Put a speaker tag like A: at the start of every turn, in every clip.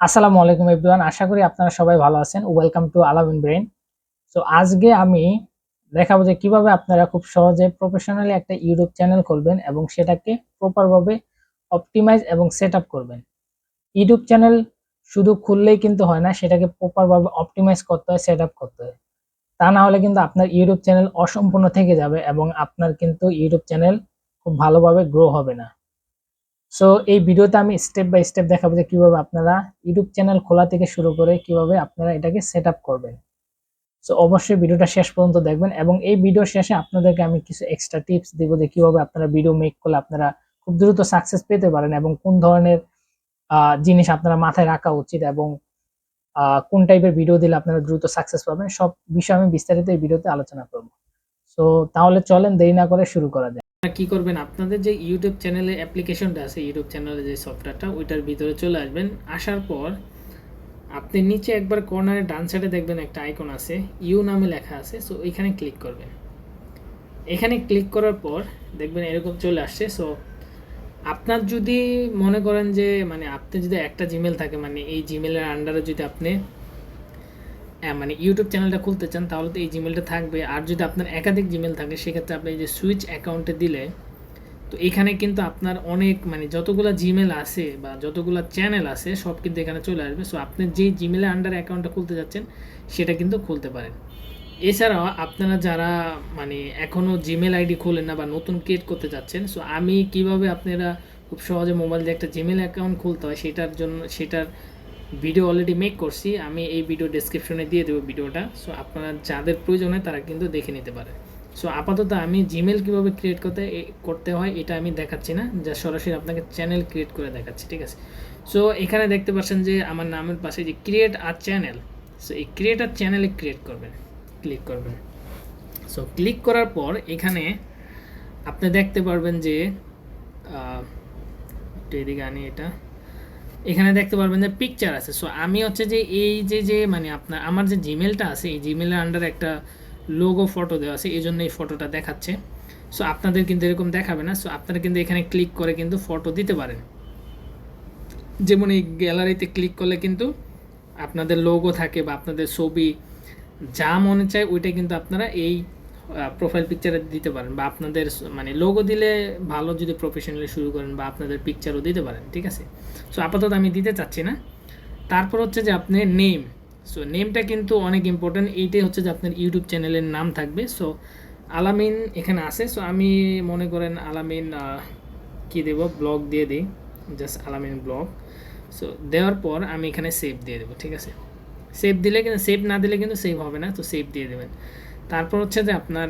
A: আসসালামু আলাইকুম এভরিওয়ান, আশা করি আপনারা সবাই ভালো আছেন। Welcome to Alamin brain so আজকে আমি দেখাবো যে কীভাবে আপনারা খুব সহজে প্রফেশনালি একটা ইউটিউব চ্যানেল খুলবেন এবং সেটাকে প্রপারভাবে অপটিমাইজ এবং সেট করবেন। ইউটিউব চ্যানেল শুধু খুললেই কিন্তু হয় না, সেটাকে প্রপারভাবে অপটিমাইজ করতে হয় সেট করতে হয়। তা না হলে কিন্তু আপনার ইউটিউব চ্যানেল অসম্পূর্ণ থেকে যাবে এবং আপনার কিন্তু ইউটিউব চ্যানেল খুব ভালোভাবে গ্রো হবে না। সো এই ভিডিওতে আমি স্টেপ বাই স্টেপ দেখাবো যে কীভাবে আপনারা ইউটিউব চ্যানেল খোলা থেকে শুরু করে কীভাবে আপনারা এটাকে সেট করবেন। সো অবশ্যই ভিডিওটা শেষ পর্যন্ত দেখবেন এবং এই ভিডিও শেষে আপনাদেরকে আমি কিছু এক্সট্রা টিপস দিব যে কীভাবে আপনারা ভিডিও মেক করলে আপনারা খুব দ্রুত সাকসেস পেতে পারেন এবং কোন ধরনের জিনিস আপনারা মাথায় রাখা উচিত এবং কোন টাইপের ভিডিও দিলে আপনারা দ্রুত সাকসেস পাবেন, সব বিষয়ে আমি বিস্তারিত এই ভিডিওতে আলোচনা করব। সো তাহলে চলেন দেরি না করে শুরু করা যায়
B: কি করবেন? আপনাদের যে ইউটিউব চ্যানেলে অ্যাপ্লিকেশনটা আছে ইউটিউব চ্যানেলে যে সফটওয়্যারটা ওইটার ভিতরে চলে আসবেন। আসার পর আপনি নিচে একবার কর্নারে ডান সাইডে দেখবেন একটা আইকন আছে ইউ নামে লেখা আছে সো এখানে ক্লিক করবেন। এখানে ক্লিক করার পর দেখবেন এরকম চলে আসছে সো আপনার যদি মনে করেন যে মানে আপনি যদি একটা জিমেল থাকে মানে এই জিমেলের আন্ডারে যদি আপনি মানে ইউটিউব চ্যানেলটা খুলতে চান, তাহলে তো এই জিমেলটা থাকবে। আর যদি আপনার একাধিক জিমেল থাকে, সেক্ষেত্রে আপনি যে সুইচ অ্যাকাউন্টে দিলে, তো এখানে কিন্তু আপনার অনেক মানে যতগুলো জিমেল আছে বা যতগুলো চ্যানেল আছে, সব কিন্তু এখানে চলে আসবে। সো আপনি যেই জিমেলের আন্ডার অ্যাকাউন্টটা খুলতে যাচ্ছেন, সেটা কিন্তু খুলতে পারেন। এছাড়াও, আপনারা যারা মানে এখনও জিমেল আইডি খোলেন না বা নতুন ক্রিয়েট করতে যাচ্ছেন সো আমি কীভাবে আপনারা খুব সহজে মোবাইল দিয়ে একটা জিমেল অ্যাকাউন্ট খুলতে হয়, সেটার জন্য, সেটার ভিডিও অলরেডি মেক করছি, আমি এই ভিডিও ডেসক্রিপশনে দিয়ে দেবো ভিডিওটা সো আপনারা যাদের প্রয়োজন হয় তারা কিন্তু দেখে নিতে পারে। সো আপাতত আমি জিমেল কীভাবে ক্রিয়েট করতে করতে হয় এটা আমি দেখাচ্ছি না, যা সরাসরি আপনাকে চ্যানেল ক্রিয়েট করে দেখাচ্ছি, ঠিক আছে? সো এখানে দেখতে পাচ্ছেন যে আমার নামের পাশে যে ক্রিয়েট আর চ্যানেল সো এই ক্রিয়েট আর চ্যানেলে ক্রিয়েট করবেন ক্লিক করবেন। সো ক্লিক করার পর এখানে আপনি দেখতে পারবেন যে একটু এদিকে আনি এটা। এখানে দেখতে পারবেন যে পিকচার আছে। সো আমি হচ্ছে যে এই যে যে মানে আপনার, আমার যে জিমেলটা আছে, এই জিমেলের আন্ডারে একটা লোগো ফটো দেওয়া আছে, এই জন্য এই ফটোটা দেখাচ্ছে। সো আপনাদের কিন্তু এরকম দেখাবে না। সো আপনারা কিন্তু এখানে ক্লিক করে কিন্তু ফটো দিতে পারেন। যেমন এই গ্যালারিতে ক্লিক করলে কিন্তু আপনাদের লোগো থাকে বা আপনাদের ছবি যা মনে চায়, ওইটা কিন্তু আপনারা এই প্রোফাইল পিকচারে দিতে পারেন বা আপনাদের মানে লোগো দিলে ভালো যদি প্রফেশনালি শুরু করেন বা আপনাদের পিকচারও দিতে পারেন, ঠিক আছে? সো আপাতত আমি দিতে চাচ্ছি না। তারপর হচ্ছে যে আপনি নেম সো নেমটা কিন্তু অনেক ইম্পর্ট্যান্ট এইটাই হচ্ছে যে আপনার ইউটিউব চ্যানেলের নাম থাকবে। সো আলামিন এখানে আছে। সো আমি মনে করেন আলামিন কি দেব? ব্লগ দিয়ে দিই। জাস্ট আলামিন ব্লগ সো দেওয়ার পর আমি এখানে সেভ দিয়ে দেবো, ঠিক আছে? সেভ দিলে কিন্তু সেভ না দিলে কিন্তু সেভ হবে না। তো সেভ দিয়ে দেবেন। তারপর হচ্ছে যে আপনার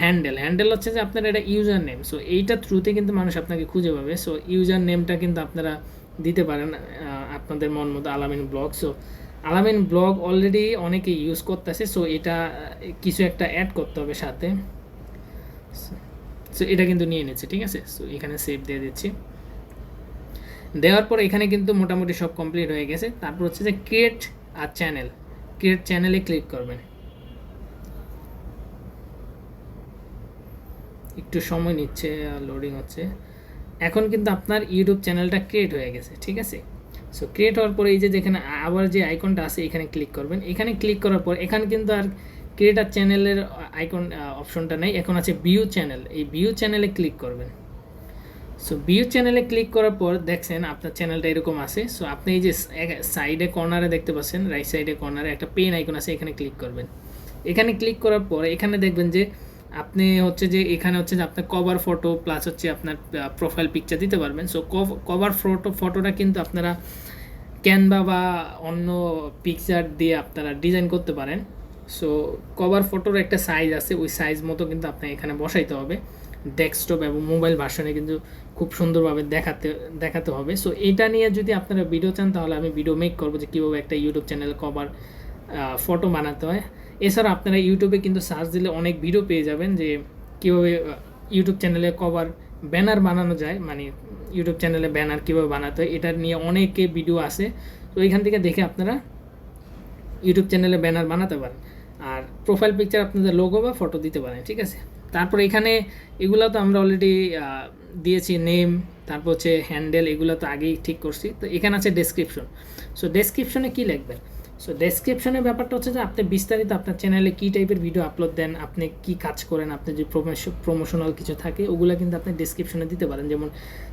B: হ্যান্ডেল হ্যান্ডেল হচ্ছে যে আপনার এটা ইউজার নেম সো এইটা থ্রুতে কিন্তু মানুষ আপনাকে খুঁজে পাবে। সো ইউজার নেমটা কিন্তু আপনারা দিতে পারেন আপনাদের মন মতো Alamin blog. So Alamin blog already অনেকে ইউজ করতেছে। সো এটা কিছু একটা অ্যাড করতে হবে সাথে। সো এটা কিন্তু নিয়ে নিচ্ছে, ঠিক আছে? সো এখানে সেভ দিয়ে দিচ্ছি। দেওয়ার পর এখানে কিন্তু মোটামুটি সব কমপ্লিট হয়ে গেছে। তারপর হচ্ছে যে ক্রিয়েট আর চ্যানেল ক্রিয়েট চ্যানেলে ক্লিক করবেন। একটু সময় নিচ্ছে লোডিং হচ্ছে। এখন কিন্তু আপনার ইউটিউব চ্যানেলটা ক্রিয়েট হয়ে গেছে, ঠিক আছে? সো ক্রিয়েট হওয়ার পরে এই যে যেখানে আবার যে আইকনটা আছে, এখানে ক্লিক করবেন। এখানে ক্লিক করার পর, এখানে কিন্তু আর ক্রিয়েটার চ্যানেলের আইকন অপশনটা নেই। এখন আছে ভিউ চ্যানেল এই ভিউ চ্যানেলে ক্লিক করবেন। সো ভিউ চ্যানেলে ক্লিক করার পর দেখছেন আপনার চ্যানেলটা এরকম আছে। সো আপনি এই যে সাইডে কর্নারে দেখতে পাচ্ছেন রাইট সাইডে কর্নারে একটা পেন আইকন আছে, এখানে ক্লিক করবেন। এখানে ক্লিক করার পর, এখানে দেখবেন যে আপনি হচ্ছে যে এখানে হচ্ছে যে আপনার কভার ফটো প্লাস হচ্ছে আপনার প্রোফাইল পিকচার দিতে পারবেন। সো কভার ফটো ফটোটা কিন্তু আপনারা ক্যানভা বা অন্য পিকচার দিয়ে আপনারা ডিজাইন করতে পারেন। সো কভার ফটোর একটা সাইজ আছে, ওই সাইজ মতো কিন্তু আপনাকে এখানে বসাইতে হবে। ডেস্কটপ এবং মোবাইল ভার্সনে কিন্তু খুব সুন্দরভাবে দেখাতে দেখাতে হবে। সো এটা নিয়ে যদি আপনারা ভিডিও চান, তাহলে আমি ভিডিও মেক করব যে কীভাবে একটা ইউটিউব চ্যানেল কভার ফটো বানাতে হয়। এছাড়া আপনারা ইউটিউবে কিন্তু সার্চ দিলে অনেক ভিডিও পেয়ে যাবেন যে কীভাবে ইউটিউব চ্যানেলে কভার ব্যানার বানানো যায় মানে ইউটিউব চ্যানেলে ব্যানার কীভাবে বানাতে হয়, এটা নিয়ে অনেকে ভিডিও আছে। তো এখান থেকে দেখে আপনারা ইউটিউব চ্যানেলে ব্যানার বানাতে পারেন। আর প্রোফাইল পিকচার আপনাদের লোগো বা ফটো দিতে পারেন, ঠিক আছে? তারপর এখানে এগুলো তো আমরা অলরেডি দিয়েছি নেম তারপর হচ্ছে হ্যান্ডেল এগুলো তো আগেই ঠিক করছি। তো এখানে আছে ডেসক্রিপশন সো ডেসক্রিপশনে কী লিখবেন? সো ডেসক্রিপশনের ব্যাপারটা হচ্ছে যে আপনি বিস্তারিত আপনার চ্যানেলে কী টাইপের ভিডিও আপলোড দেন, আপনি কী কাজ করেন আপনি যে প্রমোশনাল কিছু থাকে, ওগুলো কিন্তু আপনি ডেসক্রিপশনে দিতে পারেন। যেমন,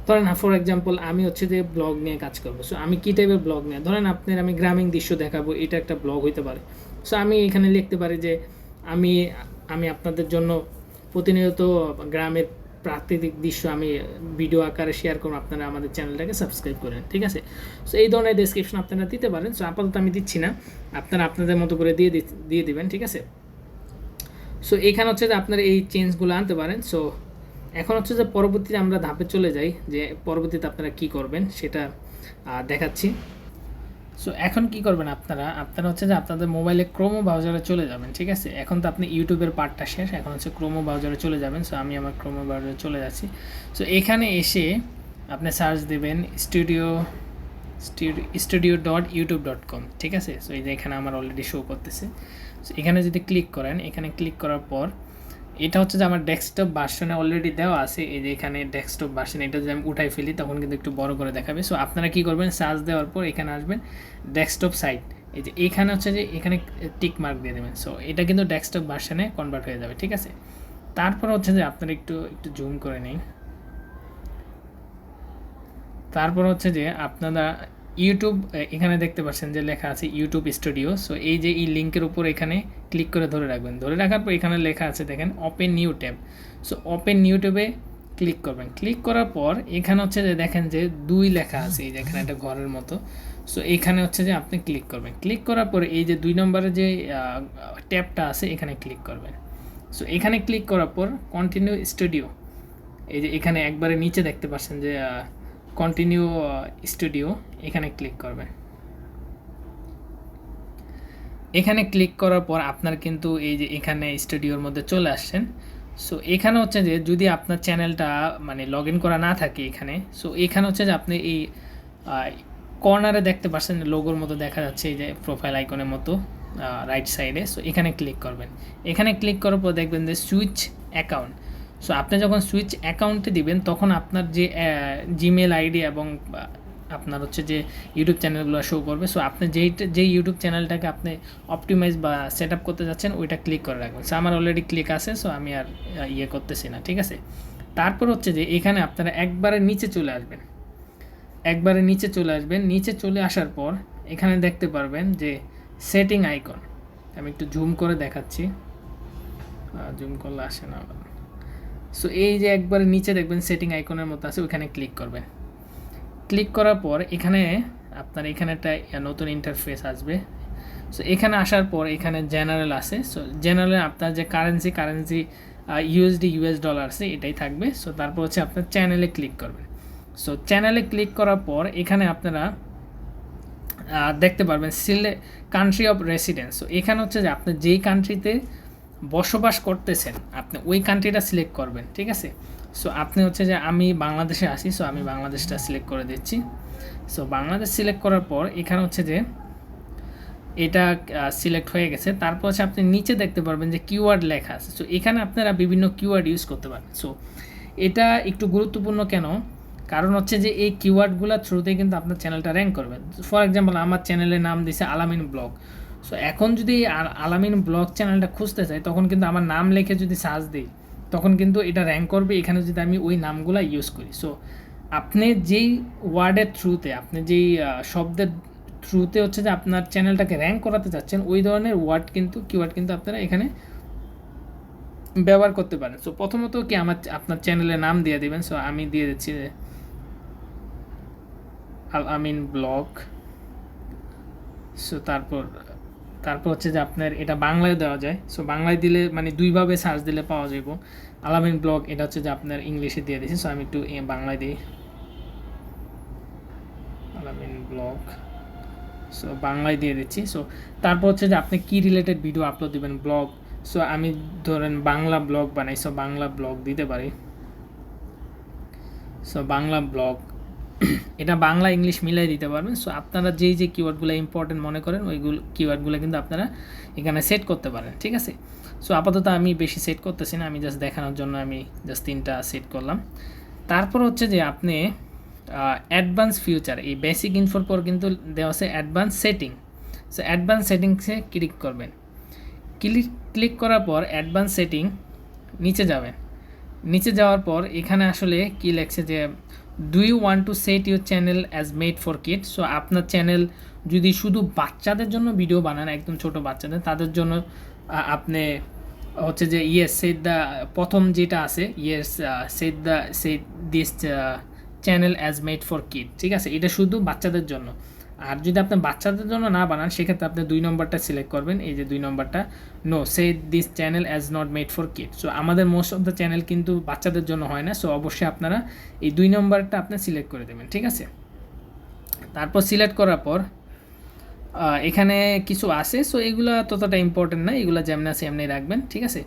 B: ধরেন ফর এক্সাম্পল আমি হচ্ছে যে ব্লগ নিয়ে কাজ করব। সো আমি কী টাইপের ব্লগ নিয়ে ধরেন আপনার আমি গ্রামীণ দৃশ্য দেখাবো, এটা একটা ব্লগ হইতে পারে। সো আমি এখানে লিখতে পারি যে, আমি আমি আপনাদের জন্য প্রতিনিয়ত গ্রামের প্রাকৃতিক দৃশ্য আমি ভিডিও আকারে শেয়ার করব, আপনারা আমাদের চ্যানেলটাকে সাবস্ক্রাইব করেন, ঠিক আছে? সো এই ধরনের ডেসক্রিপশন আপনারা দিতে পারেন সো আপাতত আমি দিচ্ছি না, আপনারা আপনাদের মতো করে দিয়ে দিয়ে দিবেন, ঠিক আছে? সো এখানে হচ্ছে যে আপনারা এই চেঞ্জগুলো আনতে পারেন সো এখন হচ্ছে যে পরবর্তীতে আমরা ধাপে চলে যাই যে পরবর্তীতে আপনারা কি করবেন সেটা দেখাচ্ছি। সো এখন কি করবেন আপনারা? আপনারা হচ্ছে যে আপনাদের মোবাইলে ক্রোমো ব্রাউজারে চলে যাবেন, ঠিক আছে? এখন তো আপনি ইউটিউবের পার্টটা শেষ, এখন হচ্ছে ক্রোমো ব্রাউজারে চলে যাবেন। সো আমি আমার ক্রোমো ব্রাউজারে চলে যাচ্ছি। সো এখানে এসে আপনি সার্চ দেবেন studio studio dot YouTube dot com ঠিক আছে? সো এই যে এখানে আমার অলরেডি শো করতেছে। সো এখানে যদি ক্লিক করেন, এখানে ক্লিক করার পর এটা হচ্ছে যে আমার ডেস্কটপ ভার্সনে অলরেডি দেওয়া আছে। এই যে এখানে ডেস্কটপ ভার্সন এটা যদি আমি উঠাই ফেলি, তখন কিন্তু একটু বড় করে দেখাবে। সো আপনারা কি করবেন? সার্চ দেওয়ার পর এখানে আসবেন ডেস্কটপ সাইট এই যে এখানে হচ্ছে যে এখানে টিক মার্ক দিয়ে দেবেন। সো এটা কিন্তু ডেস্কটপ ভার্সনে কনভার্ট হয়ে যাবে, ঠিক আছে? তারপর হচ্ছে যে আপনারা একটু একটু জুম করে নিন তারপর হচ্ছে যে আপনারা ইউটিউব এখানে দেখতে পাচ্ছেন যে লেখা আছে ইউটিউব স্টুডিও সো এই যে এই লিঙ্কের উপর এখানে ক্লিক করে ধরে রাখবেন। ধরে রাখার পর এখানে লেখা আছে, দেখেন open new tab so open new ট্যাবে ক্লিক করবেন। ক্লিক করার পর এখানে হচ্ছে যে দেখেন যে দুই লেখা আছে, এই যে এখানে একটা ঘরের মতো। সো এখানে হচ্ছে যে আপনি ক্লিক করবেন। ক্লিক করার পর এই যে দুই নম্বরে যে ট্যাবটা আছে, এখানে ক্লিক করবেন। সো এখানে ক্লিক করার পর কন্টিনিউ স্টুডিও এই যে এখানে একবারে নিচে দেখতে পাচ্ছেন যে কন্টিনিউ স্টুডিও এখানে ক্লিক করবেন এখানে ক্লিক করার পর আপনার কিন্তু এই যে এখানে স্টুডিওর মধ্যে চলে আসছেন। সো এখানে হচ্ছে যে যদি আপনার চ্যানেলটা মানে লগ ইন করা না থাকে এখানে সো এখানে হচ্ছে যে আপনি এই কর্নারে দেখতে পাচ্ছেন লোগোর মতো দেখা যাচ্ছে এই যে প্রোফাইল আইকনের মতো রাইট সাইডে সো এখানে ক্লিক করবেন। এখানে ক্লিক করার পর দেখবেন যে সুইচ অ্যাকাউন্ট সো আপনি যখন সুইচ অ্যাকাউন্টে দিবেন, তখন আপনার যে জিমেল আইডি এবং আপনার হচ্ছে যে ইউটিউব চ্যানেলগুলো শো করবে। সো আপনি যেই যেই ইউটিউব চ্যানেলটাকে আপনি অপটিমাইজ বা সেট আপ করতে যাচ্ছেন, ওইটা ক্লিক করে রাখবেন। সো আমার অলরেডি ক্লিক আছে সো আমি আর ইয়ে করতেছি না, ঠিক আছে? তারপর হচ্ছে যে, এখানে আপনারা একবারে নিচে চলে আসবেন। একবারে নিচে চলে আসবেন। নিচে চলে আসার পর, এখানে দেখতে পারবেন যে সেটিং আইকন আমি একটু জুম করে দেখাচ্ছি। জুম করলে আসে না সো এই যে একবারে নিচে দেখবেন সেটিং আইকনের মতো আছে ওইখানে ক্লিক করবেন। ক্লিক করার পর এখানে আপনার এখানে একটা নতুন ইন্টারফেস আসবে। সো এখানে আসার পর এখানে জেনারেল আছে। সো জেনারেলে আপনার যে currency currency USD US dollar আছে, এটাই থাকবে। সো তারপর হচ্ছে আপনার চ্যানেলে ক্লিক করবেন। সো চ্যানেলে ক্লিক করার পর এখানে আপনারা দেখতে পারবেন সিলে কান্ট্রি অফ রেসিডেন্স সো এখানে হচ্ছে যে আপনি যেই কান্ট্রিতে বসবাস করতেছেন, আপনি ওই কান্ট্রিটা সিলেক্ট করবেন, ঠিক আছে? সো আপনি হচ্ছে যে আমি বাংলাদেশে আসি সো আমি বাংলাদেশটা সিলেক্ট করে দিচ্ছি। সো বাংলাদেশ সিলেক্ট করার পর এখানে হচ্ছে যে এটা সিলেক্ট হয়ে গেছে। তারপর হচ্ছে আপনি নিচে দেখতে পারবেন যে কিওয়ার্ড লেখা আছে। সো এখানে আপনারা বিভিন্ন কিওয়ার্ড ইউজ করতে পারেন। সো এটা একটু গুরুত্বপূর্ণ কেন? কারণ হচ্ছে যে এই কিওয়ার্ডগুলোর থ্রুতে কিন্তু আপনার চ্যানেলটা র্যাঙ্ক করবে। ফর এক্সাম্পল আমার চ্যানেলের নাম দিছে আলামিন ব্লগ। সো এখন যদি আলামিন ব্লগ চ্যানেলটা খুঁজতে চাই তখন কিন্তু আমার নাম লিখে যদি সার্চ দিই, তখন কিন্তু এটা র্যাঙ্ক করবে। এখানে যদি আমি ওই নামগুলো ইউজ করি। সো আপনি যেই ওয়ার্ডের থ্রুতে আপনি যেই শব্দের থ্রুতে হচ্ছে যে আপনার চ্যানেলটাকে র্যাঙ্ক করাতে চাচ্ছেন, ওই ধরনের ওয়ার্ড কিন্তু কিওয়ার্ড কিন্তু আপনারা এখানে ব্যবহার করতে পারেন। সো প্রথমত কি আমার আপনার চ্যানেলের নাম দিয়ে দিবেন? সো আমি দিয়ে দিচ্ছি যে আল, আমিন ব্লগ। সো তারপর তারপর হচ্ছে যে আপনার এটা বাংলায় দেওয়া যায়। সো বাংলায় দিলে মানে দুইভাবে সার্চ দিলে পাওয়া যাব আলামিন ব্লগ এটা হচ্ছে যে আপনার ইংলিশে দিয়ে দিয়েছি সো আমি একটু বাংলায় দিই। আলামিন ব্লগ সো বাংলায় দিয়ে দিচ্ছি। সো তারপর হচ্ছে যে আপনি কি রিলেটেড ভিডিও আপলোড দিবেন? ব্লগ সো আমি ধরেন বাংলা ব্লগ বানাই। সো বাংলা ব্লগ দিতে পারি। সো বাংলা ব্লগ এটা বাংলা, ইংলিশ মিলাই দিতে পারবেন। সো আপনারা যেই যে কিওয়ার্ডগুলো ইম্পর্টেন্ট মনে করেন, ওইগুলো কিওয়ার্ডগুলো কিন্তু আপনারা এখানে সেট করতে পারেন, ঠিক আছে? সো আপাতত আমি বেশি সেট করতেছি না, আমি জাস্ট দেখানোর জন্য আমি জাস্ট তিনটা সেট করলাম। তারপর হচ্ছে যে আপনি অ্যাডভান্স ফিউচার এই বেসিক ইনফোর পর কিন্তু দেওয়া আছে অ্যাডভান্স সেটিং সো অ্যাডভান্স সেটিংসে ক্লিক করবেন। ক্লিক ক্লিক করার পর অ্যাডভান্স সেটিং নিচে যাবেন। নিচে যাওয়ার পর এখানে আসলে কী লেখছে যে do you want to set your channel as made for kid so আপনার চ্যানেল যদি শুধু বাচ্চাদের জন্য ভিডিও বানান, একদম ছোট বাচ্চাদের, তাদের জন্য আপনি, হচ্ছে যে ইয়েস সেট দ্য প্রথম যেটা আছে yes set the set this channel as made for kid ঠিক আছে? এটা শুধু বাচ্চাদের জন্য। আর যদি আপনি বাচ্চাদের জন্য না বানান, সেক্ষেত্রে আপনি দুই নম্বরটা সিলেক্ট করবেন। এই যে দুই নম্বরটা no say this channel as not made for kid so আমাদের মোস্ট অফ দ্য চ্যানেল কিন্তু বাচ্চাদের জন্য হয় না সো অবশ্যই আপনারা এই দুই নম্বরটা আপনি সিলেক্ট করে দেবেন, ঠিক আছে? তারপর সিলেক্ট করার পর এখানে কিছু আছে সো এগুলো ততটা ইম্পর্টেন্ট না, এগুলো যেমন আছে এমনি রাখবেন, ঠিক আছে?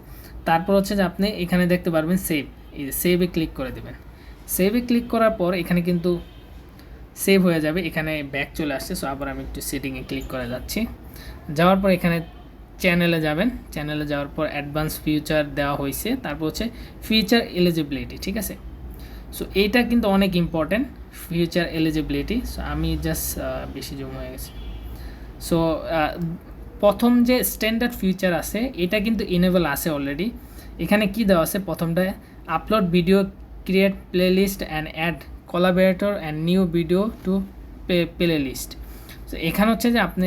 B: তারপর হচ্ছে যে আপনি এখানে দেখতে পারবেন সেভ এই সেভে ক্লিক করে দেবেন। সেভে ক্লিক করার পর এখানে কিন্তু সেভ হয়ে যাবে, এখানে ব্যাক চলে আসছে সো আবার আমি একটু সেটিংয়ে ক্লিক করে যাচ্ছি। যাওয়ার পর এখানে চ্যানেলে যাবেন চ্যানেলে যাওয়ার পর অ্যাডভান্স ফিউচার দেওয়া হয়েছে, তারপর হচ্ছে ফিউচার এলিজিবিলিটি ঠিক আছে? সো এইটা কিন্তু অনেক ইম্পর্ট্যান্ট ফিউচার এলিজিবিলিটি সো আমি জাস্ট বেশি জম হয়ে গেছে। সো প্রথম যে স্ট্যান্ডার্ড ফিউচার আছে, এটা কিন্তু ইনেবল আছে অলরেডি এখানে কি দেওয়া আছে? প্রথমটা upload video create playlist and add collaborator and new video to playlist তো এখানে হচ্ছে যে আপনি,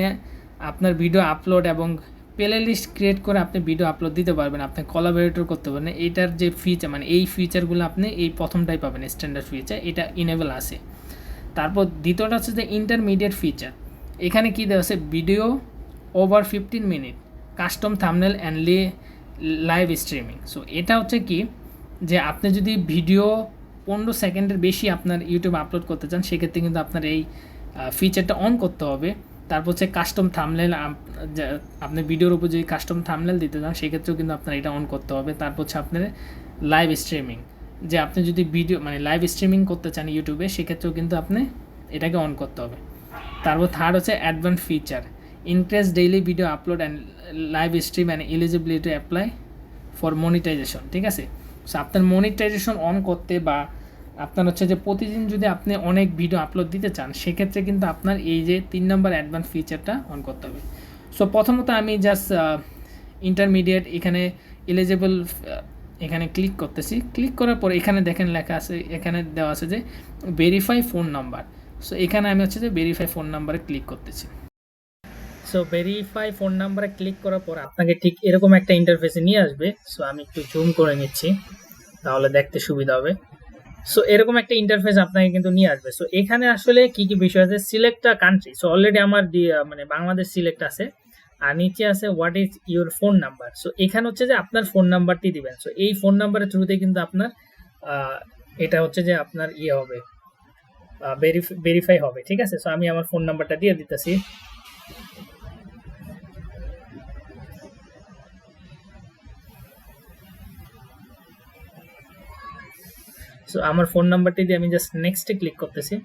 B: আপনার ভিডিও আপলোড এবং প্লে লিস্ট ক্রিয়েট করে আপনি ভিডিও আপলোড দিতে পারবেন, আপনি কোলাবরেটর করতে পারবেন। এইটার যে ফিচার মানে এই ফিচারগুলো আপনি এই প্রথমটাই পাবেন স্ট্যান্ডার্ড ফিচার এটা ইনেবল আছে। তারপর দ্বিতীয়টা হচ্ছে যে ইন্টারমিডিয়েট ফিচার এখানে কি দেওয়া আছে? Video over fifteen minute custom thumbnail and লে লাইভ স্ট্রিমিং সো এটা হচ্ছে কি? যে আপনি যদি ভিডিও পনেরো সেকেন্ডের বেশি আপনার ইউটিউবে আপলোড করতে চান, সেক্ষেত্রে কিন্তু আপনার এই ফিচারটা অন করতে হবে। তারপর হচ্ছে কাস্টম থামনেল আপনি ভিডিওর উপর যদি কাস্টম থামনেল দিতে চান, সেক্ষেত্রেও কিন্তু আপনার এটা অন করতে হবে। তারপর হচ্ছে আপনার লাইভ স্ট্রিমিং যে আপনি যদি ভিডিও মানে লাইভ স্ট্রিমিং করতে চান ইউটিউবে সেক্ষেত্রেও কিন্তু আপনি এটাকে অন করতে হবে। তারপর থার্ড হচ্ছে advance feature increase daily video upload and live stream and eligibility apply for monetization ঠিক আছে? সো আপনার মনিটাইজেশন অন করতে বা আপনার হচ্ছে যে প্রতিদিন যদি আপনি অনেক ভিডিও আপলোড দিতে চান, সেক্ষেত্রে কিন্তু আপনার এই যে তিন নম্বর অ্যাডভান্স ফিচারটা অন করতে হবে। সো প্রথমত আমি জাস্ট ইন্টারমিডিয়েট এখানে এলিজিবল এখানে ক্লিক করতেছি। ক্লিক করার পর এখানে দেখেন লেখা আছে, এখানে দেওয়া আছে যে ভেরিফাই ফোন নাম্বার সো এখানে আমি হচ্ছে যে ভেরিফাই ফোন নাম্বারে ক্লিক করতেছি। সো ভেরিফাই ফোন নাম্বারে ক্লিক করার পর আপনাকে ঠিক এরকম একটা ইন্টারফেসে নিয়ে আসবে। সো আমি একটু জুম করে নিচ্ছি, তাহলে দেখতে সুবিধা হবে। সো এরকম একটা ইন্টারফেস আপনাকে কিন্তু নিয়ে আসবে। সো এখানে আসলে কি কি বিষয় আছে? Select a country so already আমার মানে বাংলাদেশ সিলেক্ট আছে। আর নিচে আছে what is your phone number so এখানে হচ্ছে যে আপনার ফোন নাম্বারটি দিবেন। সো এই ফোন নাম্বারের থ্রুতে কিন্তু আপনার এটা হচ্ছে যে আপনার ইয়ে হবে ভেরিফাই হবে। ঠিক আছে? সো আমি আমার ফোন নাম্বারটা দিয়ে দিতেছি। সো আমার ফোন নাম্বারটি দিয়ে আমি জাস্ট নেক্সটে ক্লিক করতেছি।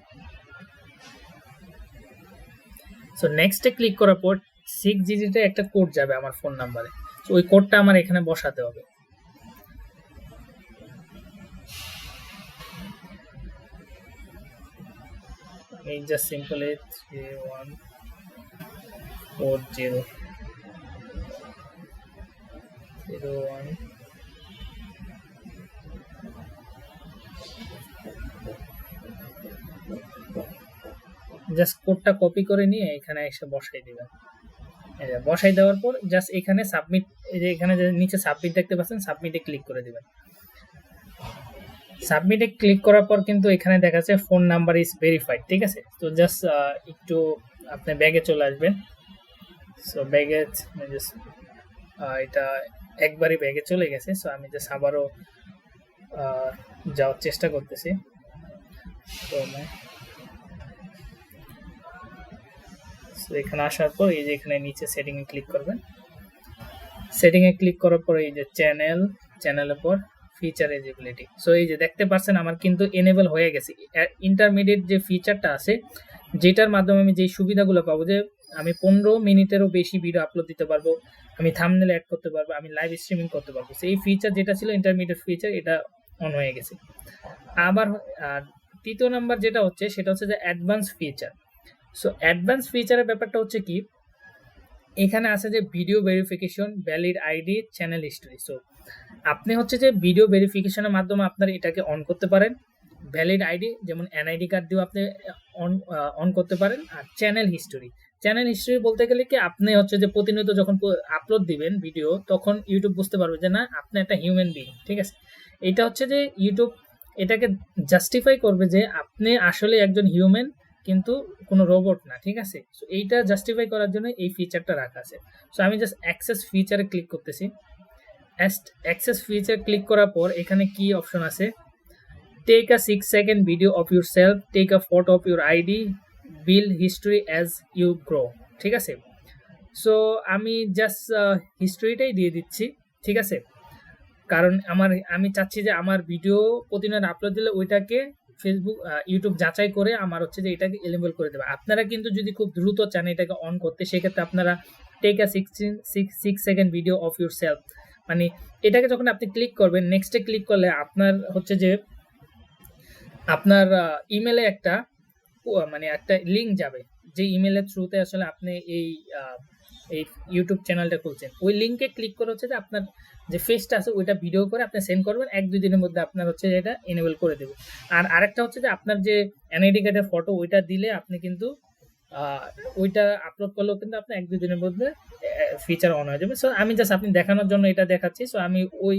B: সো নেক্সটে ক্লিক করার পর সিক্স ডিজিটের একটা কোড যাবে আমার ফোন নাম্বারে তো ওই কোডটা আমার এখানে বসাতে হবে। এই just three one four zero zero one just কোডটা কপি করে নিয়ে এখানে এসে বসাই দিবেন। বসাই দেওয়ার পর জাস্ট এখানে সাবমিট এই যে এখানে নিচে সাবমিট দেখতে পাচ্ছেন সাবমিটে ক্লিক করে দিবেন। সাবমিটে ক্লিক করার পর কিন্তু এখানে দেখা যাচ্ছে ফোন নাম্বার ইজ ভেরিফাইড ঠিক আছে? তো জাস্ট একটু আপনি ব্যাগে চলে আসবেন। সো ব্যাগে জাস্ট এটা একবারই ব্যাগে চলে গেছে। সো আমি জাস্ট আবারও যাওয়ার চেষ্টা করতেছি। তো আমি সো এখানে আসার পর এই যে এখানে নিচে সেটিং এ ক্লিক করবেন। সেটিং এ ক্লিক করার পর এই যে চ্যানেল চ্যানেলের পর ফিচার এলিজিবিলিটি সো এই যে দেখতে পাচ্ছেন আমার কিন্তু এনেবল হয়ে গেছে। ইন্টারমিডিয়েট যে ফিচারটা আছে, যেটার মাধ্যমে আমি যেই সুবিধাগুলো পাবো যে আমি পনেরো মিনিটেরও বেশি ভিডিও আপলোড দিতে পারব, আমি থামনেল অ্যাড করতে পারব, আমি লাইভ স্ট্রিমিং করতে পারব। সেই ফিচার যেটা ছিল ইন্টারমিডিয়েট ফিচার এটা অন হয়ে গেছে।
A: আবার, আর তৃতীয় নাম্বার যেটা হচ্ছে, সেটা হচ্ছে যে অ্যাডভান্স ফিচার সো অ্যাডভান্স ফিচারের ব্যাপারটা হচ্ছে কি? এখানে আছে যে video verification valid ID channel history so আপনি হচ্ছে যে ভিডিও ভেরিফিকেশনের মাধ্যমে আপনার এটাকে অন করতে পারেন। ভ্যালিড আইডি যেমন এনআইডি কার্ড দিয়েও আপনি অন অন করতে পারেন। আর চ্যানেল হিস্টোরি চ্যানেল হিস্টোরি বলতে গেলে কি? আপনি হচ্ছে যে প্রতিনিয়ত যখন আপলোড দিবেন ভিডিও তখন ইউটিউব বুঝতে পারবে যে না, আপনি একটা হিউম্যান বিং ঠিক আছে? এটা হচ্ছে যে ইউটিউব এটাকে জাস্টিফাই করবে যে আপনি আসলে একজন হিউম্যান কিন্তু কোনো রোবট না, ঠিক আছে? সো এইটা জাস্টিফাই করার জন্য এই ফিচারটা রাখা আছে। সো আমি জাস্ট অ্যাক্সেস ফিচারে ক্লিক করতেছি। অ্যাক্সেস ফিচার ক্লিক করার পর এখানে কি অপশন আছে? Take a six second video of your self take a photo of your ID bill history as you grow ঠিক আছে? সো আমি জাস্ট হিস্ট্রিটাই দিয়ে দিচ্ছি, ঠিক আছে? কারণ আমার, আমি চাচ্ছি যে আমার ভিডিও প্রতিদিন আপলোড দিলে ওইটাকে ফেসবুক ইউটিউব যাচাই করে আমার হচ্ছে যে এটাকে এলিমেবল করে দেবে। আপনারা কিন্তু যদি খুব দ্রুত চান এটাকে অন করতে, সেক্ষেত্রে আপনারা take a sixteen six six second video of your self মানে এটাকে যখন আপনি ক্লিক করবেন নেক্সটে ক্লিক করলে আপনার হচ্ছে যে আপনার ইমেলে একটা মানে একটা লিঙ্ক যাবে। যে ইমেলের থ্রুতে আসলে আপনি এই এই ইউটিউব চ্যানেলটা খুলছেন ওই লিঙ্কে ক্লিক করে হচ্ছে যে আপনার যে ফেসটা আছে, ওইটা ভিডিও করে আপনি সেন্ড করবেন, এক দুই দিনের মধ্যে আপনার হচ্ছে এটা এনেবল করে দেবে। আর আরেকটা হচ্ছে যে আপনার যে এনআইডি কার্ডের ফটো ওইটা দিলে আপনি কিন্তু ওইটা আপলোড করলেও কিন্তু আপনি এক দুই দিনের মধ্যে ফিচার অন হয়ে যাবে। সো আমি জাস্ট আপনি দেখানোর জন্য এটা দেখাচ্ছি। সো আমি ওই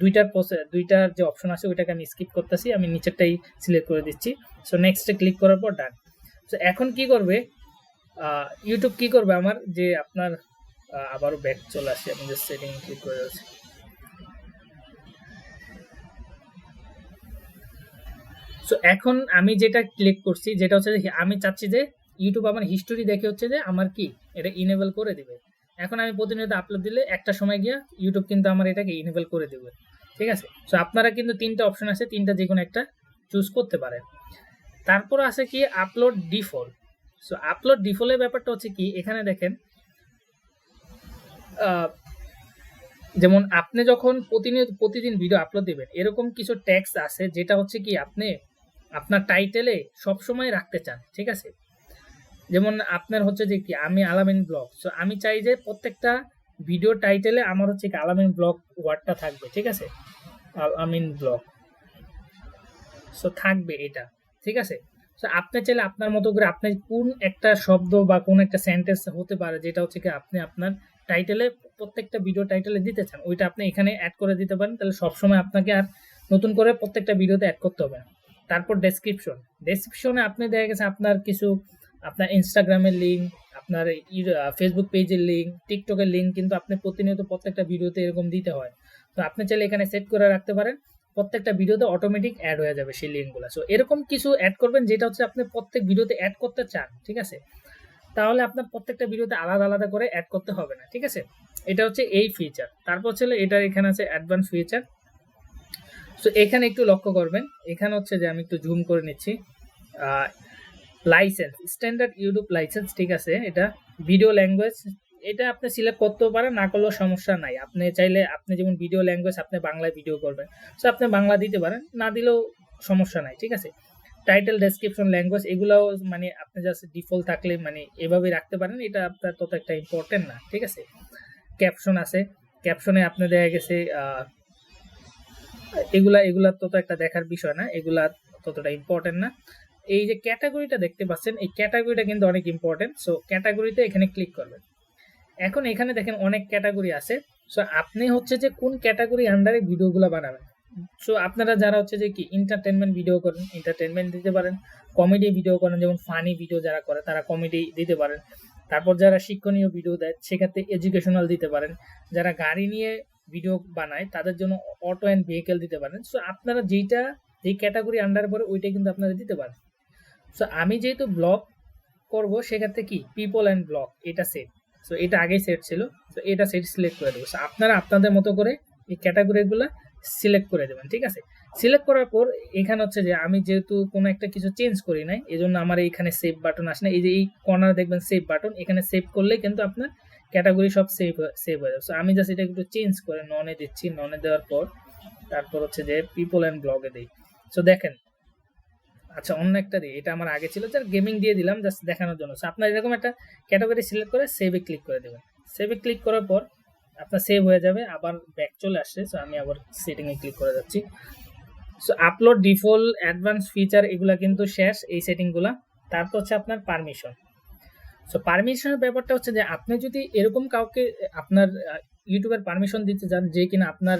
A: দুইটার প্রসেস দুইটার যে অপশন আছে, ওইটাকে আমি স্কিপ করতেছি। আমি নিচেরটাই সিলেক্ট করে দিচ্ছি। সো নেক্সটে ক্লিক করার পর ডান সো এখন কি করবে? ইউটিউব কি করবে আমার? যে আপনার আবারও ব্যাক চলে আসছে আমি জাস্ট সেটিং ক্লিক করে যাচ্ছি। সো এখন আমি যেটা ক্লিক করছি, যেটা হচ্ছে যে, আমি চাচ্ছি যে ইউটিউব আমার হিস্টোরি দেখে হচ্ছে যে, আমার কি? এটা ইনেবল করে দিবে। এখন আমি প্রতিনিয়ত আপলোড দিলে একটা সময় গিয়ে ইউটিউব কিন্তু আমার এটাকে ইনেবল করে দেবে। ঠিক আছে? সো আপনারা কিন্তু তিনটা অপশন আছে, তিনটা যে কোনো একটা চুজ করতে পারেন। তারপর আছে কি আপলোড ডিফল্ট সো আপলোড ডিফল্টের ব্যাপারটা হচ্ছে কি, এখানে দেখেন যেমন আপনি যখন প্রতিনিয়ত, প্রতিদিন ভিডিও আপলোড দিবেন, এরকম কিছু ট্যাক্স আছে যেটা হচ্ছে কি আপনি আপনার টাইটেলে সবসময় রাখতে চান, ঠিক আছে? যেমন আপনার হচ্ছে যে কি, আমি আলামিন ব্লগ সো আমি চাই যে প্রত্যেকটা ভিডিও টাইটেলে আমার হচ্ছে কি আলামিন ব্লগ ওয়ার্ডটা থাকবে, ঠিক আছে? আলামিন ব্লগ সো থাকবে এটা, ঠিক আছে? আপনি চাইলে আপনার মতো করে আপনি কোন একটা শব্দ বা কোন একটা সেন্টেন্স হতে পারে যেটা হচ্ছে কি আপনি আপনার টাইটেলে প্রত্যেকটা ভিডিও টাইটেলে দিতে চান। ওইটা আপনি এখানে অ্যাড করে দিতে পারেন। তাহলে সবসময় আপনাকে আর নতুন করে প্রত্যেকটা ভিডিওতে অ্যাড করতে হবে। না তারপর ডেসক্রিপশন ডেসক্রিপশনে আপনি দেখা গেছে আপনার কিছু, আপনার ইনস্টাগ্রামের লিঙ্ক আপনার ফেসবুক পেজের লিঙ্ক টিকটকের লিঙ্ক কিন্তু আপনি প্রতিনিয়ত প্রত্যেকটা ভিডিওতে এরকম দিতে হয়। তো আপনি চাইলে এখানে সেট করে রাখতে পারেন। প্রত্যেকটা ভিডিওতে অটোমেটিক অ্যাড হয়ে যাবে সেই লিঙ্কগুলো সো এরকম কিছু অ্যাড করবেন যেটা হচ্ছে আপনি প্রত্যেক ভিডিওতে অ্যাড করতে চান, ঠিক আছে? তাহলে আপনার প্রত্যেকটা ভিডিওতে আলাদা আলাদা করে অ্যাড করতে হবে না, ঠিক আছে? এটা হচ্ছে এই ফিচার তারপর ছিল এটার এখানে আছে অ্যাডভান্স ফিচার সো এখানে একটু লক্ষ্য করবেন। এখানে হচ্ছে যে আমি একটু জুম করে নিচ্ছি। লাইসেন্স স্ট্যান্ডার্ড ইউটিউব লাইসেন্স ঠিক আছে? এটা ভিডিও ল্যাঙ্গুয়েজ এটা আপনি সিলেক্ট করতেও পারেন, না করলেও সমস্যা নাই। আপনি চাইলে, আপনি যেমন ভিডিও ল্যাঙ্গুয়েজ আপনি বাংলায় ভিডিও করবেন। সো আপনি বাংলা দিতে পারেন, না দিলেও সমস্যা নাই, ঠিক আছে? টাইটেল ডেসক্রিপশন ল্যাঙ্গুয়েজ এগুলোও মানে আপনি জাস্ট ডিফল্ট থাকলে মানে এভাবেই রাখতে পারেন, এটা আপনার তত একটা ইম্পর্টেন্ট না, ঠিক আছে? ক্যাপশন আছে ক্যাপশনে আপনি দেখা গেছে এগুলা এগুলা তত একটা দেখার বিষয় না, এগুলা ততটা ইম্পর্টেন্ট না। এই যে ক্যাটাগরিটা দেখতে পাচ্ছেন, এই ক্যাটাগরিটা কিন্তু অনেক ইম্পর্টেন্ট সো ক্যাটাগরিতে এখানে ক্লিক করবেন। এখন এখানে দেখেন অনেক ক্যাটাগরি আছে। সো আপনি হচ্ছে যে কোন ক্যাটাগরি আন্ডারে ভিডিওগুলো বানাবেন? সো আপনারা যারা হচ্ছে যে কি এন্টারটেনমেন্ট ভিডিও করেন এন্টারটেনমেন্ট দিতে পারেন কমেডি ভিডিও করেন, যেমন ফানি ভিডিও যারা করে, তারা কমেডি দিতে পারেন। তারপর যারা শিক্ষণীয় ভিডিও দেয়, সেক্ষেত্রে এডুকেশনাল দিতে পারেন। যারা গাড়ি নিয়ে ভিডিও বানায়, তাদের জন্য অটো অ্যান্ড ভেহিকেল দিতে পারেন। সো আপনারা যেইটা, যেই ক্যাটাগরি আন্ডারে পড়ে, ওইটাই কিন্তু আপনারা দিতে পারেন। সো আমি যেহেতু ব্লগ করব, সেক্ষেত্রে কি? পিপল অ্যান্ড ব্লগ এটা সেট সো এটা আগেই সেট ছিল। তো এটা সেট সিলেক্ট করে দেবো। আপনারা আপনাদের মতো করে এই ক্যাটাগরিগুলো সিলেক্ট করে দেবেন, ঠিক আছে? সিলেক্ট করার পর এখানে হচ্ছে যে আমি যেহেতু কোনো একটা কিছু চেঞ্জ করি নাই এই জন্য আমার এইখানে সেভ বাটন আসে না। এই যে এই কর্নার দেখবেন সেভ বাটন এখানে সেভ করলে কিন্তু আপনার ক্যাটাগরি সব সেভ সেভ হয়ে যাবে। সো আমি জাস্ট এটা একটু চেঞ্জ করে ননে দিচ্ছি ননে দেওয়ার পর তারপর হচ্ছে যে পিপল অ্যান্ড ব্লগে দিই। সো দেখেন আচ্ছা অন্য একটা দিই। এটা আমার আগে ছিল জাস্ট গেমিং দিয়ে দিলাম জাস্ট দেখানোর জন্য। আপনার এরকম একটা ক্যাটাগরি সিলেক্ট করে সেভে ক্লিক করে দেবেন। সেভে ক্লিক করার পর আপনার সেভ হয়ে যাবে, আবার ব্যাক চলে আসছে সো আমি আবার সেটিংয়ে ক্লিক করে যাচ্ছি। So upload default advance feature এগুলা কিন্তু শেষ, এই সেটিংগুলা তারপর হচ্ছে আপনার পারমিশন সো পারমিশনের ব্যাপারটা হচ্ছে যে, আপনি যদি এরকম কাউকে, আপনার ইউটিউবের পারমিশন দিতে চান, যে কিনা আপনার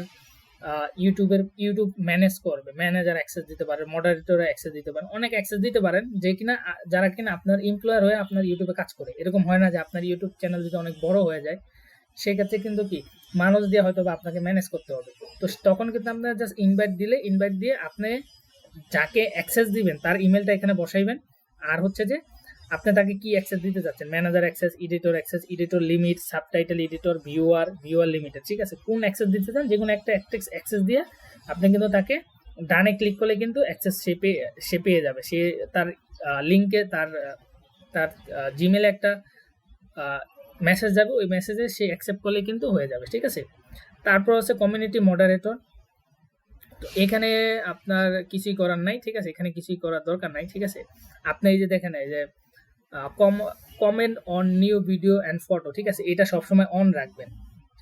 A: ইউটিউবের ইউটিউব ম্যানেজ করবে ম্যানেজার অ্যাক্সেস দিতে পারে মডারেটর অ্যাক্সেস দিতে পারেন অনেক অ্যাক্সেস দিতে পারেন, যে কিনা যারা কিনা আপনার এমপ্লয়ার হয়ে আপনার ইউটিউবে কাজ করে। এরকম হয় না যে আপনার ইউটিউব চ্যানেল যদি অনেক বড় হয়ে যায়, সেক্ষেত্রে কিন্তু কি, মানুষ দিয়ে হয়তো আপনাকে ম্যানেজ করতে হবে। তো তখন কিন্তু আপনার জাস্ট ইনভাইট দিলে ইনভাইট দিয়ে আপনি যাকে অ্যাক্সেস দিবেন, তার ইমেলটা এখানে বসাইবেন। আর হচ্ছে যে আপনি তাকে কি অ্যাক্সেস দিতে চাচ্ছেন manager access editor access editor limit subtitle editor viewer viewer limited ঠিক আছে? কোন অ্যাক্সেস দিতে চান? যে কোনো একটা অ্যাক্সেস দিয়ে আপনি কিন্তু তাকে ডানে ক্লিক করলে কিন্তু অ্যাক্সেস সে পেয়ে সে পেয়ে যাবে। সে তার লিঙ্কে তার তার জিমেলে একটা মেসেজ যাবে। ওই মেসেজে সে অ্যাকসেপ্ট করলে কিন্তু হয়ে যাবে, ঠিক আছে? তারপর হচ্ছে কমিউনিটি মডারেটর তো এখানে আপনার কিছুই করার নাই, ঠিক আছে? এখানে কিছুই করার দরকার নাই, ঠিক আছে? আপনি এই যে দেখেন, এই যে comment on new video and photo ঠিক আছে? এটা সবসময় অন রাখবেন,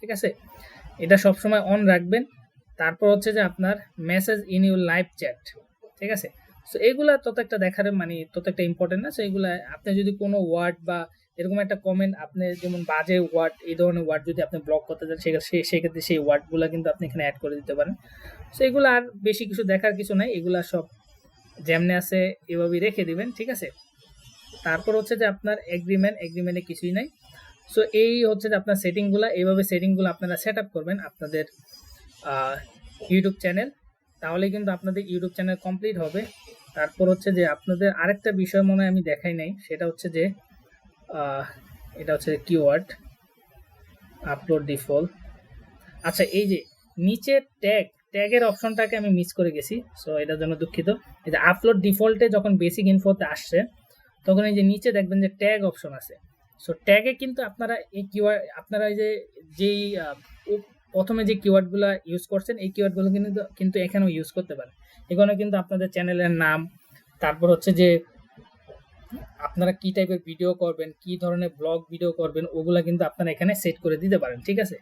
A: ঠিক আছে? এটা সবসময় অন রাখবেন। তারপর হচ্ছে যে আপনার message in your live chat ঠিক আছে? সো এগুলা তত একটা দেখার মানে তত একটা ইম্পর্টেন্ট না। সো এগুলা আপনি যদি কোনো ওয়ার্ড বা এরকম একটা কমেন্ট আপনি যেমন বাজে ওয়ার্ড এই ধরনের ওয়ার্ড যদি আপনি ব্লক করতে চান সেক্ষেত্রে সেক্ষেত্রে সেই ওয়ার্ডগুলো কিন্তু আপনি এখানে অ্যাড করে দিতে পারেন। সো এগুলো আর বেশি কিছু দেখার কিছু নাই। এগুলা সব যেমনে আছে, এভাবেই রেখে দিবেন, ঠিক আছে? তারপর হচ্ছে যে আপনার এগ্রিমেন্ট এগ্রিমেন্টে কিছুই নাই। সো এই হচ্ছে যে আপনার সেটিংগুলো এইভাবে সেটিংগুলো আপনারা সেট আপ করবেন আপনাদের ইউটিউব চ্যানেল তাহলে কিন্তু আপনাদের ইউটিউব চ্যানেল কমপ্লিট হবে। তারপর হচ্ছে যে আপনাদের আরেকটা বিষয় মনে হয় আমি দেখাই নাই, সেটা হচ্ছে যে এটা হচ্ছে কিওয়ার্ড আপলোড ডিফল্ট আচ্ছা এই যে নিচে ট্যাগ ট্যাগের অপশনটাকে আমি মিস করে গেছি সো এটার জন্য দুঃখিত। এই যে আপলোড ডিফল্টে যখন বেসিক ইনফোতে আসছে তখন এই যে নিচে দেখবেন যে ট্যাগ অপশন আছে। সো ট্যাগে কিন্তু আপনারা এই কিওয়ার্ড আপনারা এই যে, যেই প্রথমে যে কিওয়ার্ডগুলো ইউজ করছেন, এই কিওয়ার্ডগুলো কিন্তু কিন্তু এখানেও ইউজ করতে পারেন। এখানে কিন্তু আপনাদের চ্যানেলের নাম, তারপর হচ্ছে যে আপনারা কি টাইপের ভিডিও করবেন, কি ধরনের ব্লগ ভিডিও করবেন, ওগুলা কিন্তু আপনারা এখানে সেট করে দিতে পারেন, ঠিক আছে?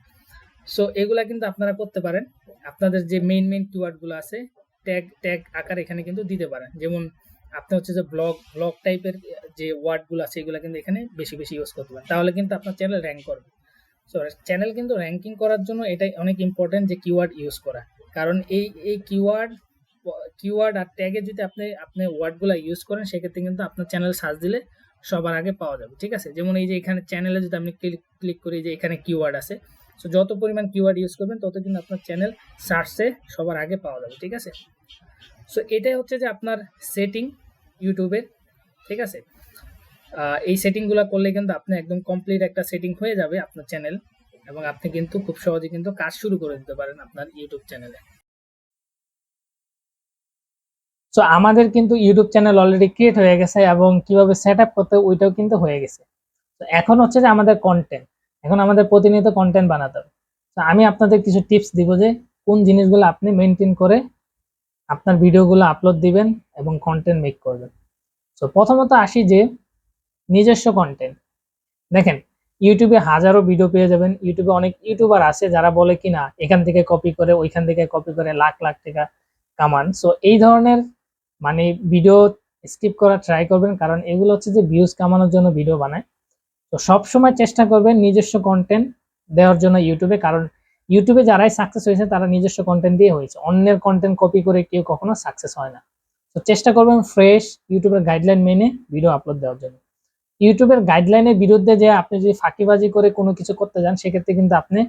A: সো এগুলা কিন্তু আপনারা করতে পারেন। আপনাদের যে মেইন মেইন কিওয়ার্ডগুলো আছে ট্যাগ ট্যাগ আকার এখানে কিন্তু দিতে পারেন। যেমন আপনি হচ্ছে যে ব্লগ ব্লগ টাইপের যে ওয়ার্ডগুলো আছে, এগুলো কিন্তু এখানে বেশি বেশি ইউজ করতে পারেন। তাহলে কিন্তু আপনার চ্যানেল র্যাঙ্ক করবে। সো চ্যানেল কিন্তু র্যাঙ্কিং করার জন্য এটাই অনেক ইম্পর্টেন্ট যে কিওয়ার্ড ইউজ করা। কারণ এই এই কিওয়ার্ড কিওয়ার্ড আর ট্যাগে যদি আপনি আপনি ওয়ার্ডগুলো ইউজ করেন, সেক্ষেত্রে কিন্তু আপনার চ্যানেল সার্চ দিলে সবার আগে পাওয়া যাবে, ঠিক আছে? যেমন এই যে এখানে চ্যানেলে যদি আপনি ক্লিক ক্লিক করি যে এখানে কিওয়ার্ড আছে সো যত পরিমাণ কিওয়ার্ড ইউজ করবেন, তত কিন্তু আপনার চ্যানেল সার্চে সবার আগে পাওয়া যাবে, ঠিক আছে? সো এটাই হচ্ছে যে আপনার সেটিং ইউটিউবের ঠিক আছে? এই সেটিংগুলো করলে কিন্তু আপনি একদম কমপ্লিট একটা সেটিং হয়ে যাবে আপনার চ্যানেল এবং আপনি কিন্তু খুব সহজে কিন্তু কাজ শুরু করে দিতে পারেন আপনার ইউটিউব চ্যানেলে
C: সো আমাদের কিন্তু ইউটিউব চ্যানেল অলরেডি ক্রিয়েট হয়ে গেছে এবং কীভাবে সেট আপ করতে ওইটাও কিন্তু হয়ে গেছে। তো এখন হচ্ছে যে আমাদের কন্টেন্ট এখন আমাদের প্রতিনিয়ত কন্টেন্ট বানাতে হবে। তো আমি আপনাদের কিছু টিপস দিব যে কোন জিনিসগুলো আপনি মেনটেন করে আপনার ভিডিওগুলো আপলোড দিবেন এবং কন্টেন্ট মেক করবেন। তো প্রথমত আসি যে নিজস্ব কন্টেন্ট দেখেন ইউটিউবে হাজারো ভিডিও পেয়ে যাবেন। ইউটিউবে অনেক ইউটিউবার আছে যারা বলে কি না এখান থেকে কপি করে, ওইখান থেকে কপি করে লাখ লাখ টাকা কামান। সো এই ধরনের মানে ভিডিও স্কিপ করা ট্রাই করবেন কারণ এগুলো হচ্ছে যে ভিউজ কামানোর জন্য ভিডিও বানায়। তো সবসময় চেষ্টা করবেন নিজস্ব কন্টেন্ট দেওয়ার জন্য ইউটিউবে কারণ ইউটিউবে যারাই সাকসেস হয়েছে, তারা নিজস্ব কন্টেন্ট দিয়ে হয়েছে। অন্যের কন্টেন্ট কপি করে কেউ কখনো সাকসেস হয় না। তো চেষ্টা করবেন ফ্রেশ ইউটিউবের গাইডলাইন মেনে ভিডিও আপলোড দেওয়ার জন্য। ইউটিউবের গাইডলাইনের বিরুদ্ধে যে আপনি যদি ফাঁকিবাজি করে কোনো কিছু করতে যান, সেক্ষেত্রে কিন্তু আপনি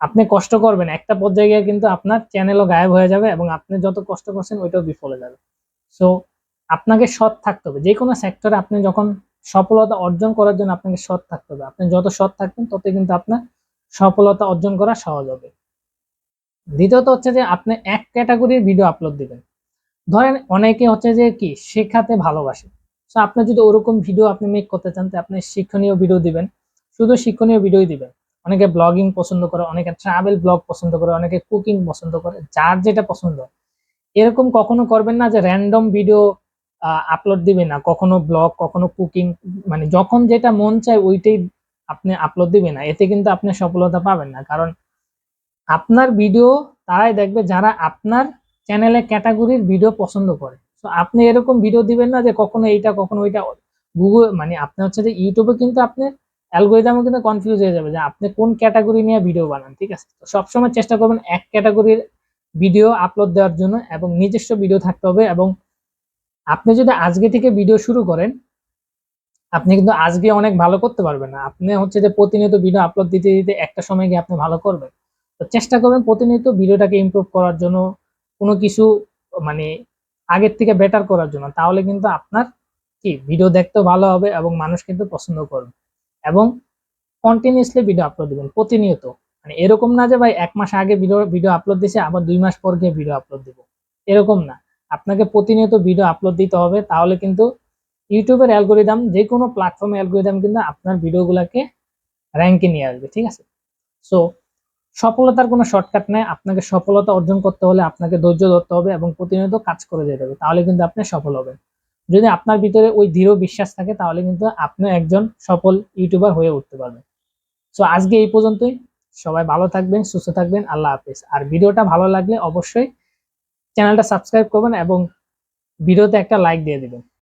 C: আপনি কষ্ট করবেন। একটা পর্যায়ে গিয়ে কিন্তু আপনার চ্যানেলও গায়েব হয়ে যাবে এবং আপনি যত কষ্ট করছেন, ওইটাও বিফলে যাবে। সো আপনাকে সৎ থাকতে হবে। যে কোনো সেক্টরে আপনি যখন সফলতা অর্জন করার জন্য আপনাকে সৎ থাকতে হবে। আপনি যত সৎ থাকবেন, ততই কিন্তু আপনার সফলতা অর্জন করা সহজ হবে। দ্বিতীয়ত হচ্ছে যে আপনি এক ক্যাটাগরির ভিডিও আপলোড দিবেন। ধরেন অনেকে হচ্ছে যে কি শেখাতে ভালোবাসে। সো আপনি যদি ওরকম ভিডিও আপনি মেক করতে চান, তো আপনি শিক্ষণীয় ভিডিও দিবেন। শুধু শিক্ষণীয় ভিডিওই দিবেন। অনেকে ব্লগিং পছন্দ করে, অনেকে ট্রাভেল ব্লগ পছন্দ করে, অনেকে কুকিং পছন্দ করে, যার যেটা পছন্দ।
A: এরকম কখনো করবেন না যে র্যান্ডম ভিডিও আপলোড দিবেন না। কখনো ব্লগ কখনো কুকিং মানে যখন যেটা মন চায় ওইটাই আপনি আপলোড দিবেন না। এতে কিন্তু আপনি সফলতা পাবেন না। কারণ আপনার ভিডিও তারাই দেখবে যারা আপনার চ্যানেলে ক্যাটাগরির ভিডিও পছন্দ করে। তো আপনি এরকম ভিডিও দিবেন না যে কখনো এইটা, কখনো ওইটা। গুগল মানে আপনি হচ্ছে যে ইউটিউবে কিন্তু আপনি অ্যালগোরিদমও কিন্তু কনফিউজ হয়ে যাবে যে আপনি কোন ক্যাটাগরি নিয়ে ভিডিও বানান, ঠিক আছে? তো সবসময় চেষ্টা করবেন এক ক্যাটাগরির ভিডিও আপলোড দেওয়ার জন্য এবং নিজস্ব ভিডিও থাকতে হবে এবং আপনি যদি আজকে থেকে ভিডিও শুরু করেন আপনি কিন্তু আজকে অনেক ভালো করতে পারবেন না। আপনি হচ্ছে যে প্রতিনিয়ত ভিডিও আপলোড দিতে দিতে একটা সময় গিয়ে আপনি ভালো করবেন। তো চেষ্টা করবেন প্রতিনিয়ত ভিডিওটাকে ইমপ্রুভ করার জন্য, কোনো কিছু মানে আগের থেকে বেটার করার জন্য। তাহলে কিন্তু আপনার কি ভিডিও দেখতেও ভালো হবে এবং মানুষ কিন্তু পছন্দ করবে। এবং কন্টিনিউসলি ভিডিও আপলোড দিবেন, প্রতিনিয়ত। মানে এরকম না যে ভাই এক মাস আগে ভিডিও ভিডিও আপলোড দিয়েছে, আবার দুই মাস পর গিয়ে ভিডিও আপলোড দিব। এরকম না। আপনাকে প্রতিনিয়ত ভিডিও আপলোড দিতে হবে, তাহলে কিন্তু ইউটিউবের অ্যালগোরিদম যে কোনো প্ল্যাটফর্মে অ্যালগোরিদম কিন্তু আপনার ভিডিওগুলোকে র্যাঙ্কে নিয়ে আসবে, ঠিক আছে? সো সফলতার কোনো শর্টকাট নেই। আপনাকে সফলতা অর্জন করতে হলে আপনাকে ধৈর্য ধরতে হবে এবং প্রতিনিয়ত কাজ করে যেতে হবে, তাহলে কিন্তু আপনি সফল হবেন। যদি আপনার ভিতরে ওই দৃঢ় বিশ্বাস থাকে, তাহলে কিন্তু আপনি একজন সফল ইউটিউবার হয়ে উঠতে পারবেন। সো আজকে এই পর্যন্তই। সবাই ভালো থাকবেন, সুস্থ থাকবেন, আল্লাহ হাফেজ। আর ভিডিওটা ভালো লাগলে অবশ্যই চ্যানেলটা সাবস্ক্রাইব করবেন এবং ভিডিওতে একটা লাইক দিয়ে দিবেন।